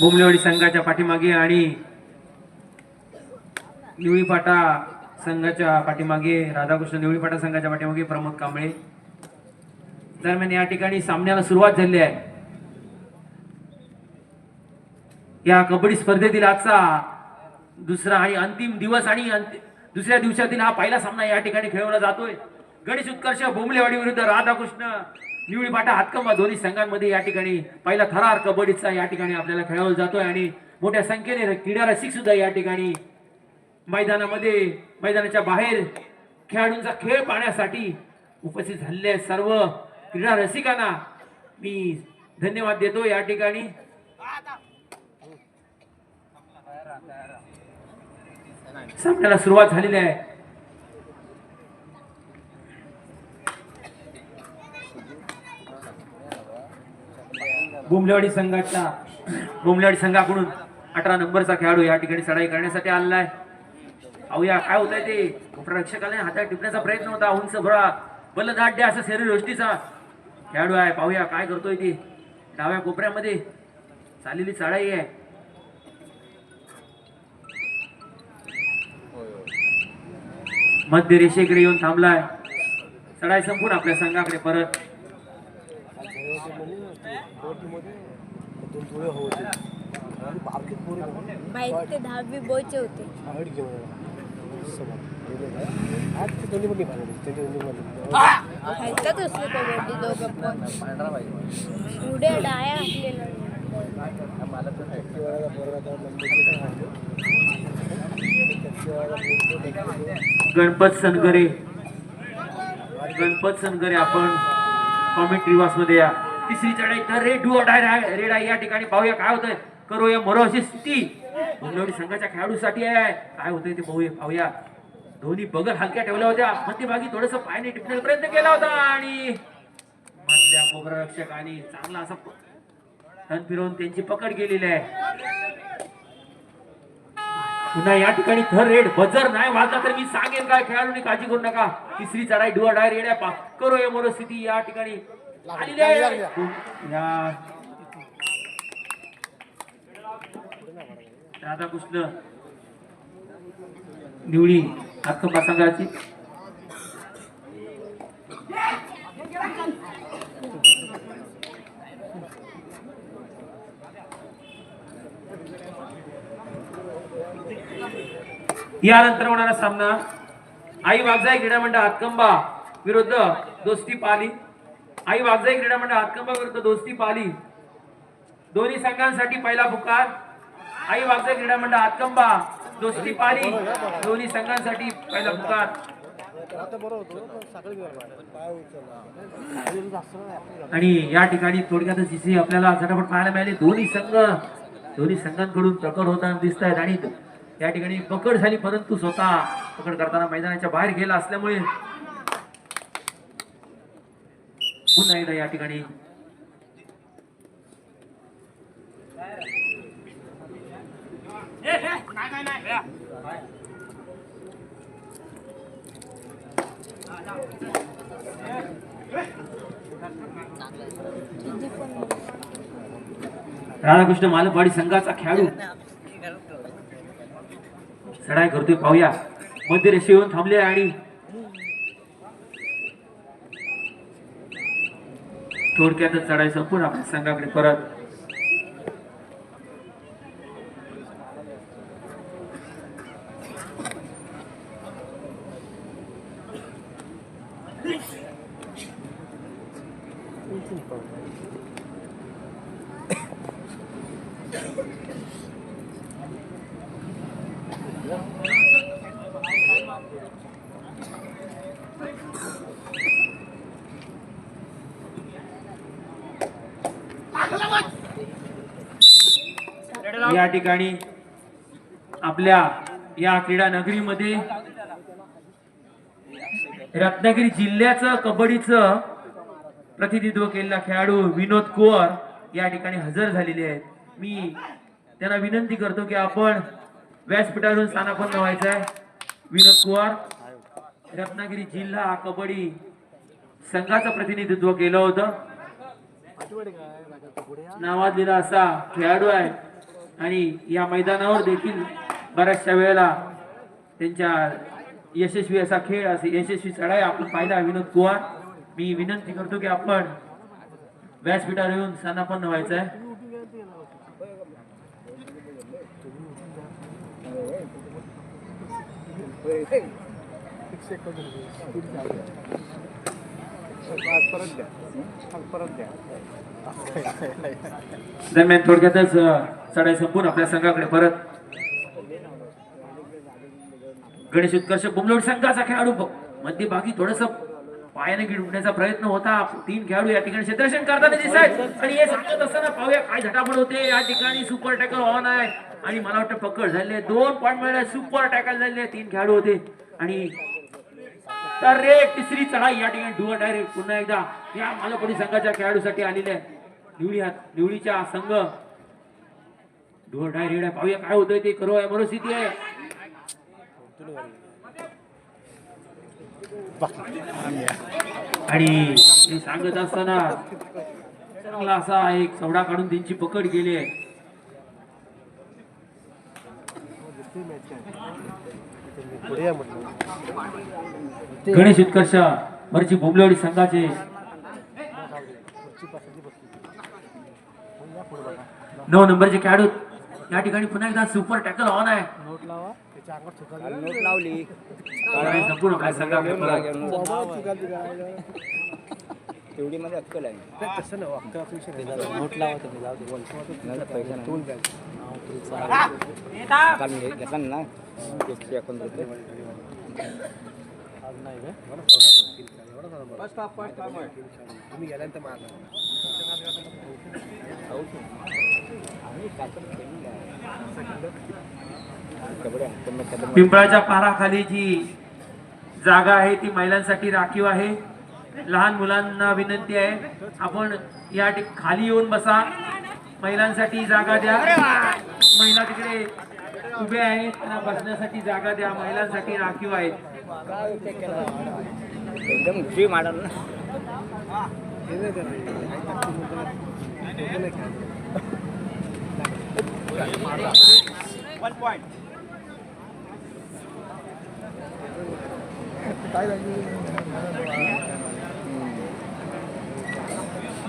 बुमलेवाडी संघाच्या पाठीमागे आणि निवळीपाटा संघाच्या पाठीमागे राधाकृष्ण निवळीपाटा संघाच्या पाठीमागे प्रमोद कांबळे. दरम्यान या ठिकाणी सामन्याला सुरुवात झाली आहे. या कबड्डी स्पर्धेतील आजचा दुसरा आणि अंतिम दिवस आणि दुसऱ्या दिवसातील हा पहिला सामना या ठिकाणी खेळवला जातोय. गणेश उत्कर्ष बोमलेवाडी विरुद्ध राधाकृष्ण. निवळी बाटा हातकंबा दोन्ही संघांमध्ये या ठिकाणी. पहिला थरार कबड्डीचा या ठिकाणी आपल्याला खेळवला जातोय आणि मोठ्या संख्येने क्रीडा रसिक सुद्धा या ठिकाणी मैदानामध्ये मैदानाच्या बाहेर खेळाडूंचा खेळ पाहण्यासाठी उपस्थित झालेल्या सर्व क्रीडा रसिकांना. मी धन्यवाद देतो या ठिकाणी. सामन्याला सुरुवात झालेली आहे. बुमलेवाडी संघाच्या बुमलेवाडी संघाकडून अठरा नंबरचा खेळाडू या ठिकाणी चढाई करण्यासाठी आलेला आहे. अहो काय होत आहे ते? रक्षकाने हातात टिपण्याचा प्रयत्न होता उंच भरा बलदाड्या असा शरीर गोष्टीचा. खेळाडू आहे पाहूया काय करतोय ते. डाव्या कोपऱ्यामध्ये चाललेली चढाई आहे. मध्य रेषेकडे येऊन थांबलाय. चढाई संपून आपल्या संघाकडे परत. माहीत ते दहावी बोयचे होते. कबड्डी दोघं पण. डाया गणपत सनगरे. गणपत सनगरे आपण कॉमेंट रिवासमध्ये या. तिसरी चढाई तर रे डू डाय रेड या ठिकाणी पाहूया काय होतंय? करूया मरो अशी स्थिती मुंबई संघाच्या खेळाडूसाठी आहे. काय होतंय ते पाहूया पाहूया. दोन्ही बगल हलक्या ठेवल्या होत्या. मध्यभागी थोडस पायाने टिपण्याचा प्रयत्न केला होता आणि मधल्या कोबरा रक्षकाने चांगला असा टन फिरवून त्यांची पकड गेलेली आहे. पुन्हा या ठिकाणी थर रेड. बजर नाही वाजला तर मी सांगेन काय? खेळाडूंनी काळजी करू नका. तिसरी चढाई डुआ डाय रेड आहे. करो या मनोस्थिती या ठिकाणी आहे. या. राधाकृष्ण निवडी. हक्कंबा संघाची यानंतर होणारा सामना. आई वागजाई क्रीडा मंडळ हातकंबा. विरुद्ध दोस्ती पाली. आई वागजाई क्रीडा मंडळ हातकंबा विरुद्ध दोस्ती पाली दोन्ही संघांसाठी पहिला पुकार. आई वागजाई क्रीडा मंडळ हातकंबा दोस्ती पाली दोन्ही संघांसाठी पहिला पुकार. आणि या ठिकाणी थोडक्यातच इथे आपल्याला झटापट पाहायला मिळाले. दोन्ही संघ दोन्ही संघांकडून प्रकट होताना दिसत आहेत आणि या ठिकाणी पकड झाली परंतु स्वतः पकड करताना मैदानाच्या बाहेर गेला असल्यामुळे पुन्हा एकदा या ठिकाणी. राधाकृष्ण मालकवाडी संघाचा खेळाडू. चढाई करतोय पाहूया. मध्य रेषेवरून थांबले आणि थोडक्यातच चढाई संपूर्ण आपल्या संघाकडे परत या ठिकाणी आपल्या या क्रीडा नगरीमध्ये रत्नागिरी जिल्ह्याचं कबड्डीचं प्रतिनिधित्व केलेला खेळाडू विनोद कुवर या ठिकाणी हजर झालेले आहेत. मी त्यांना विनंती करतो की आपण व्यासपीठावरून स्थानापन्न व्हायचं आहे विनोद कुवार रत्नागिरी जिल्हा कबड्डी संघाचं प्रतिनिधित्व केलं होतं. नावाजलेला असा खेळाडू आहे. आणि या मैदानावर देखील बऱ्याचशा वेळेला त्यांच्या यशस्वी असा खेळ असे यशस्वी चढाई आपण पाहिला. विनोद कुवार मी विनंती करतो की आपण व्यासपीठावर येऊन सन्नापन्न व्हायचं आहे. दरम्यान थोडक्यातच चढाई संपून आपल्या संघाकडे परत. गणेश उत्कर्ष बुमलोड संघाचा खेळाडू मध्ये मध्यभागी थोडस पायाने गिडण्याचा प्रयत्न होता. तीन खेळाडू या ठिकाणी क्षेत्ररक्षण करताना दिसत आहेत. आणि हे सांगत असताना पाहूया काय झटापट होते. या ठिकाणी सुपर टॅकल ऑन आहे. आणि मला वाटतं पकड झाले दोन पॉईंट मिळाले. सुपर टॅकल झाले तीन खेळाडू होते. आणि तर रे तिसरी चढाई या ठिकाणी डुअर डायरेक्ट पुन्हा एकदा. या मालपडी संघाच्या खेळाडूसाठी आलेल्या निवडी हात निवडीच्या संघ. डुअर डायरेक्ट आहे. पाहूया काय होतंय ते. करू आहे मनस्थिती आहे. आणि सांगत असताना चांगला असा एक चवडा काढून त्यांची पकड गेली आहे. गणेश उत्कर्ष वरची बोंबलेवाडी संघाचे नऊ नंबरचे खेळाडू या ठिकाणी पुन्हा एकदा सुपर टॅकल ऑन आहे. नोट लावली आणि संपूर्ण काय. तेवढी मध्ये अक्कल आहे नोट तुम्ही पिंपळाच्या पाराखाली जी जागा आहे ती महिलांसाठी राखीव आहे. लहान मुलांना विनंती आहे आपण या खाली येऊन बसा. महिलांसाठी जागा द्या. महिला तिकडे उभे आहेत त्यांना बसण्यासाठी जागा द्या. महिलांसाठी राखीव आहेत. एकदम फ्री मॉडल ना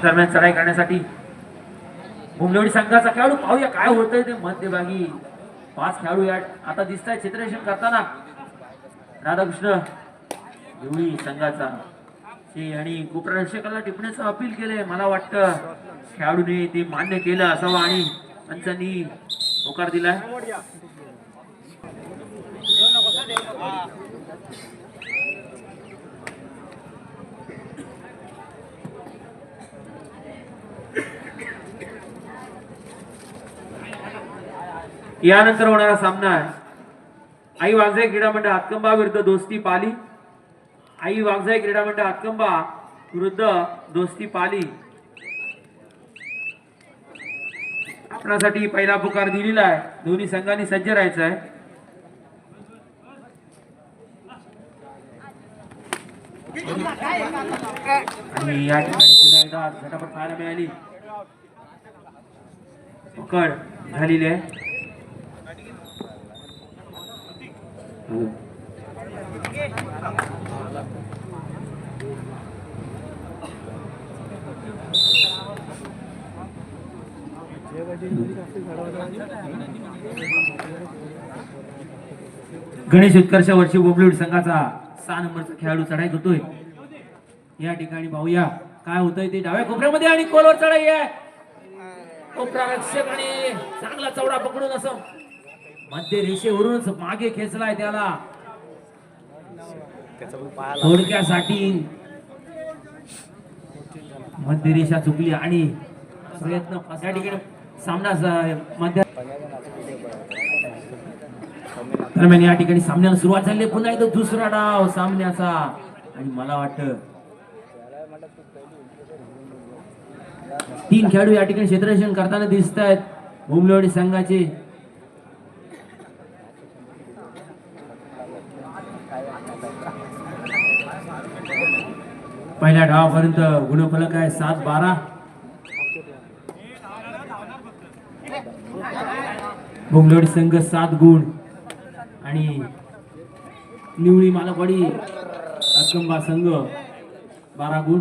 दरम्यान चढाई करण्यासाठी मुंबई संघाचा खेळाडू. पाहूया काय होतंय ते मध्यभागी. पाच खेळाडू या आता दिसत आहे चित्रशन करताना. राधाकृष्ण देवळी संघाचा. आणि उपरक्षकाला टिपण्याचं अपील केलंय मला वाटतं. खेळाडूने ते मान्य केलं असावं आणि पंचांनी होकार दिलाय यानंतर होणारा सामना आहे आई वाघजाई क्रीडा मंडळ हातकंबा विरुद्ध दोस्ती पाली. आई वाघजाई क्रीडा मंडळ हातकंबा विरुद्ध दोस्ती पाली. आपणासाठी पहिला पुकार दिलेला आहे. दोन्ही संघांनी सज्ज राहायचं आहे. आणि या ठिकाणी पुन्हा एकदा झटापट पाहायला मिळाली. पकड झालेली आहे. गणेश उत्कर्ष वर्षी बोबलीड संघाचा सहा नंबरचा खेळाडू चढाई करतोय. या ठिकाणी पाहूया काय होतंय ते. डाव्या कोपऱ्यामध्ये आणि कोलवर चढाई आहे. कोपरा रक्षक आणि चांगला चौडा पकडून असं मध्य रेषेवरूनच मागे खेचलाय त्याला. थोडक्यासाठी मध्य रेषा चुकली आणि प्रयत्न या ठिकाणी सामना मध्य दरम्यान या ठिकाणी सामन्याला सुरुवात झाली. पुन्हा एकदा दुसरा डाव सामन्याचा. आणि मला वाटतं तीन खेळाडू या ठिकाणी क्षेत्ररक्षण करताना दिसत आहेत भूमलेवाडी संघाचे पहिल्या डावापर्यंत गुणफलक आहे सात बारा. भोमलवाडी संघ सात गुण. आणि निवळी मालकवाडी अकंबा संघ बारा गुण.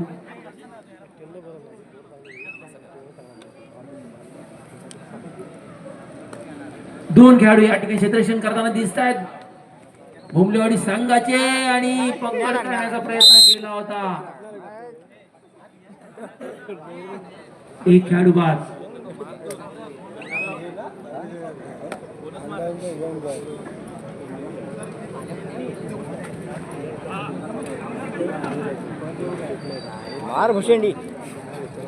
दोन खेळाडू या ठिकाणी क्षेत्ररक्षण करताना दिसत आहेत भोमलेवाडी संघाचे आणि पंगड करण्याचा प्रयत्न केला होता. एक खेळाडू बाद. मार भुशेंडी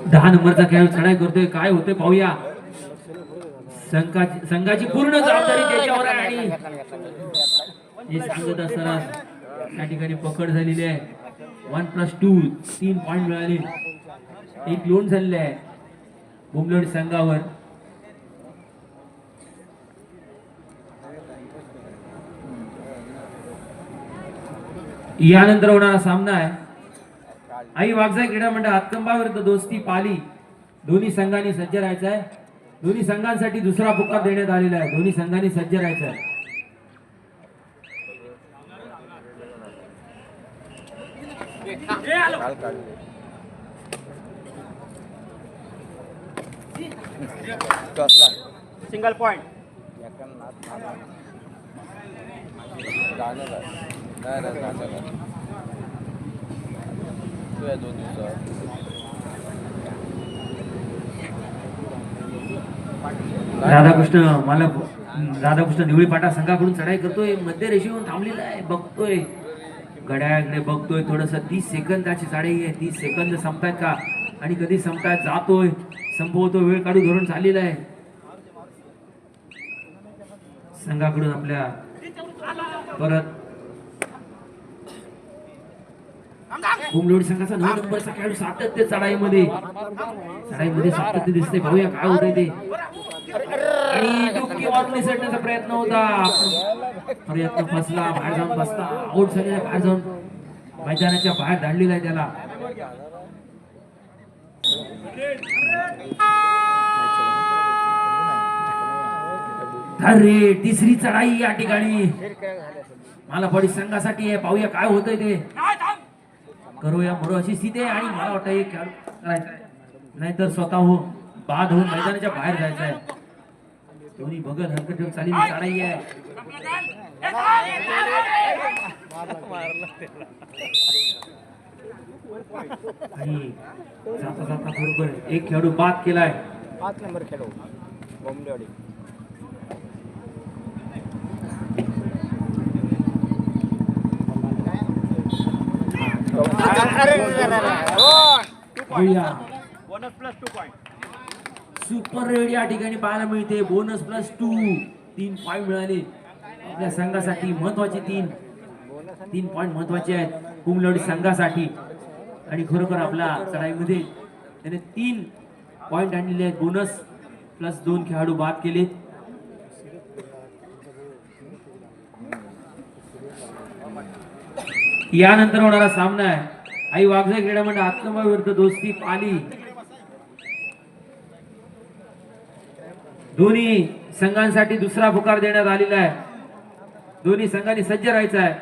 दहा नंबरचा खेळ चढाई करतोय. काय होतंय पाहूया. संघाची संघाची पूर्ण जबाबदारी त्याच्यावर आहे. आणि हे सांगत असताना या ठिकाणी पकड झालेली आहे. वन प्लस टू तीन पॉईंट मिळाले. एक लोन झालेलं आहे. बुमलोड संघावर. यानंतर होणारा सामना आहे. आई वागजाई क्रीडा मंडळ हातकंबा विरुद्ध दोस्ती पाली. दोन्ही संघांनी सज्ज राहायचं आहे. दोन्ही संघांसाठी दुसरा पुकार देण्यात आलेला आहे. दोन्ही संघांनी सज्ज राहायचं आहे. काल टॉसला सिंगल पॉइंट. नाही नाही तू या दोन राधाकृष्ण मला राधाकृष्ण निवळी पाटा संघाकडून चढाई करतोय. मध्य रेषेवरून थांबलेला आहे. बघतोय. घड्याळाकडे बघतोय. थोडस तीस सेकंदाची चढाई आहे. तीस सेकंद संपतायत का? आणि कधी संपतायत जातोय? संपवतो वेळ काढू धोरण चाललेला आहे. संघाकडून आपल्या परत होमलोडी संघाचा नऊ नंबरचा खेळाडू सातत्य चढाईमध्ये. चढाईमध्ये सातत्य दिसते पाहूया काय होतंय ते. आणि डुबकी मारून निसटण्याचा प्रयत्न होता. प्रयत्न फसला बाहेर जाऊन बसला. आउट झालेला बाहेर जाऊन मैदानाच्या बाहेर धाडलेला आहे त्याला. अरे तिसरी चढाई या ठिकाणी. मला बडी संघासाठी आहे पाहूया काय होतंय ते. करूया म्हणून अशी स्थिती आहे आणि मला वाटतं एक नाहीतर स्वतः हो बाद होऊन मैदानाच्या बाहेर जायचं आहे. दोन्ही बघत हरकत ठेवून चाललेली चढाई आहे. आणि जाता जाता बरोबर एक खेळाडू बाद केलाय. पाच नंबर खेळो बोंबलेवाडी पाहूया bonus plus two point super raid या ठिकाणी पाहायला मिळते. बोनस प्लस टू तीन पॉईंट मिळाले. आपल्या संघासाठी महत्त्वाचे तीन. तीन पॉईंट महत्त्वाचे आहेत. कुमलवाडी संघासाठी. आणि खरोखर आपल्या चढाईमध्ये त्याने तीन पॉईंट आणलेले आहेत. बोनस प्लस दोन खेळाडू बाद केले यानंतर होणारा सामना आहे. आई वाघजा क्रीडा मंडळ आत्मा विरुद्ध दोस्ती पाली. दोन्ही संघांसाठी दुसरा पुकार देण्यात आलेला आहे. दोन्ही संघांनी सज्ज राहायचं आहे.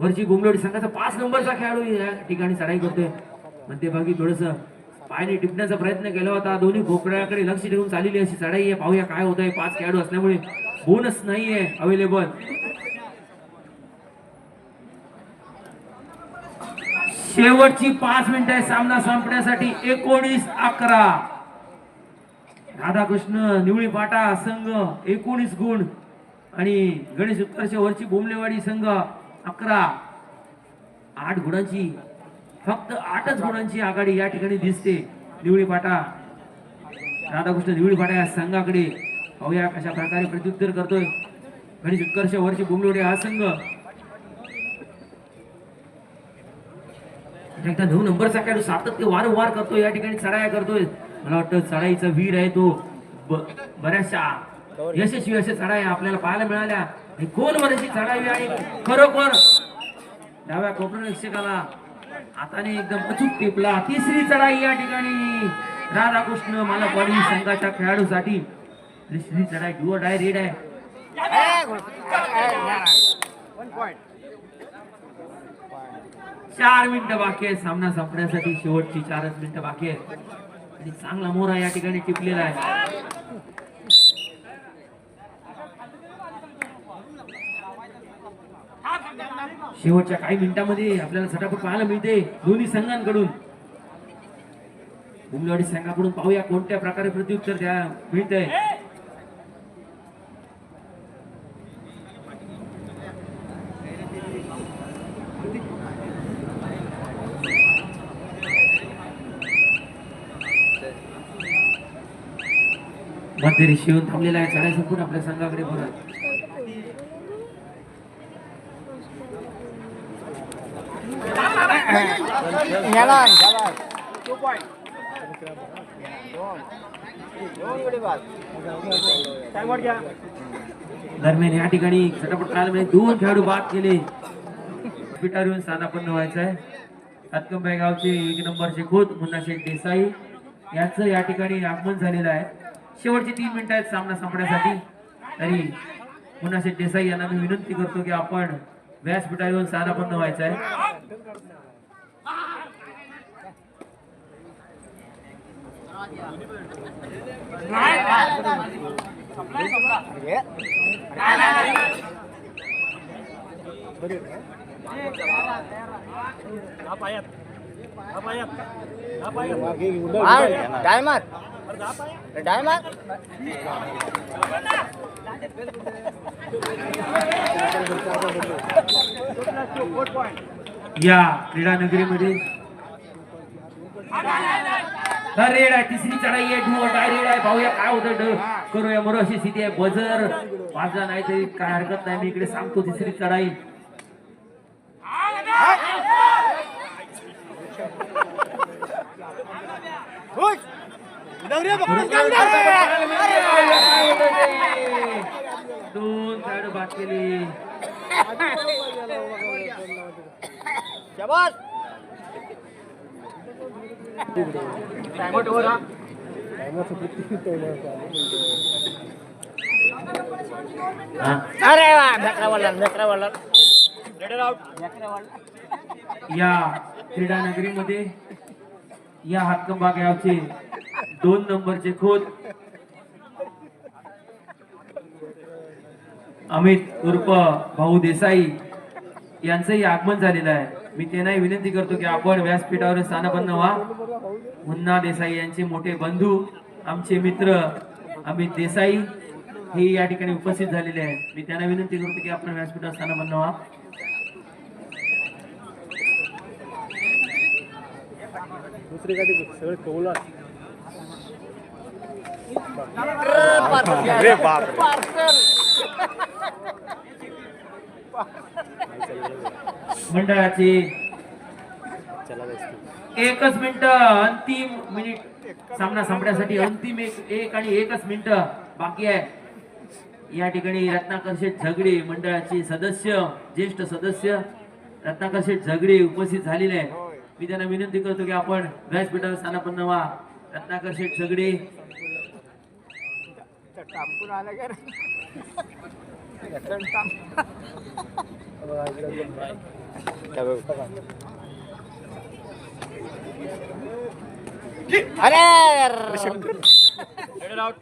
वरची गुमलोडी संघाचा पाच नंबरचा खेळाडू या ठिकाणी चढाई करतोय. मध्यभागी थोडस पायाने टिपण्याचा प्रयत्न केला होता. दोन्ही कोपऱ्याकडे लक्ष ठेवून चाललेली अशी चढाई आहे. पाहूया काय होत आहे पाच खेळाडू असल्यामुळे बोनस नाहीये अवेलेबल शेवटची पाच मिनिटं आहे सामना संपण्यासाठी. एकोणीस अकरा. राधाकृष्ण निवळी पाटा संघ एकोणीस गुण. आणि गणेश उत्कर्ष वरची बोमलेवाडी संघ अकरा. आठ गुणांची फक्त आठच गुणांची आघाडी या ठिकाणी दिसते. निवळी पाटा राधाकृष्ण निवळी पाटा या संघाकडे. अवया कशा प्रकारे प्रत्युत्तर करतोय. गणेश उत्कर्ष वर्षी बुमलोडे हा संघ. एकदा नऊ नंबरचा खेळाडू सातत्य वारंवार करतोय या ठिकाणी चढाया करतोय. मला वाटतं चढाईचा वीर आहे तो. बऱ्याचशा यशस्वी अशा चढाया आपल्याला पाहायला मिळाल्या. आणि खोलवर अशी चढावी आणि खरोखर? डाव्या कोपऱ्या रक्षकाला हाताने एकदम अचूक टिपला. तिसरी चढाई या ठिकाणी. राधाकृष्ण मालकवाडी संघाच्या खेळाडूसाठी तिसरी चढाई. डुअर डाय रेड आहे चार मिनिटं बाकी आहेत. सामना संपण्यासाठी शेवटची चारच मिनिटं बाकी आहेत. आणि चांगला मोरा या ठिकाणी टिपलेला आहे. शेवटच्या काही मिनिटांमध्ये आपल्याला झटापट पाहायला मिळते दोन्ही संघांकडून. उमलवाडी संघाकडून पाहूया कोणत्या प्रकारे प्रत्युत्तर द्या मिळतंय. मध्यरेष येऊन थांबलेला आहे चढाई संपून आपल्या संघाकडे परत. Two point. Time दरम्यान या ठिकाणी झटापट पाहायला दोन खेळाडू बाद केले. पिटार येऊन स्थानापन्न व्हायचं आहे. हातकंबाई गावचे एक नंबरचे खोत मुन्ना शेख देसाई. याचं या ठिकाणी आगमन झालेलं आहे. शेवटचे तीन मिनिटं आहेत सामना संपण्यासाठी. तरी मुन्ना शेख देसाई यांना मी विनंती करतो की आपण व्यासपीठावर येऊन स्थानापन्न व्हायचं आहे दहा पायात. दहा पायात. दहा पायात. डायमंड अरे दहा पायात. डायमंड Two डाय मार या क्रीडा नगरीमध्ये तर रेड आहे तिसरी चढाई आहे डू काय रेड आहे. पाहूया काय होतं ड करूया बरोबर अशी स्थिती आहे. बजर वाजला नाही तरी काय हरकत नाही. मी इकडे सांगतो तिसरी चढाई. दोन खेळाडू बाद केली. अरे या क्रीडा नगरीमध्ये या हातकंबा गावचे दोन नंबरचे खोद अमित उर्फ भाऊ देसाई यांचंही आगमन झालेलं आहे. मी त्यांनाही विनंती करतो की आपण व्यासपीठावर स्थानपन्न व्हा. मुन्ना देसाई यांचे मोठे बंधू आमचे मित्र अमित देसाई हे या ठिकाणी उपस्थित झालेले आहेत. मी त्यांना विनंती करतो की आपण व्यासपीठावर स्थानपन्न व्हा. अरे बाप मंडळाचे. एकच मिनिट अंतिम मिनिट सामना संपण्यासाठी अंतिम एक एक आणि एकच मिनिट बाकी आहे. या ठिकाणी रत्नाकर शेठ झगडे मंडळाचे सदस्य ज्येष्ठ सदस्य रत्नाकर शेठ झगडे उपस्थित झालेले आहे मी त्यांना विनंती करतो की आपण व्यासपीठावर स्थानापन्न व्हा. रत्नाकर शेठ झगडे टाकून आला का out.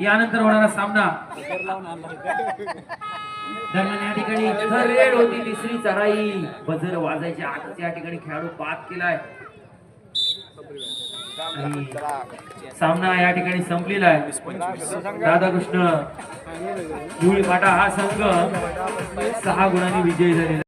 यानंतर होणारा सामना. दरम्यान या ठिकाणी रेड होती तिसरी चराई बजर वाजायच्या आतच या ठिकाणी खेळाडू बाद केलाय. आणि सामना या ठिकाणी संपलेला आहे. राधाकृष्ण धुळी फाटा हा संघ सहा गुणांनी विजयी झालेला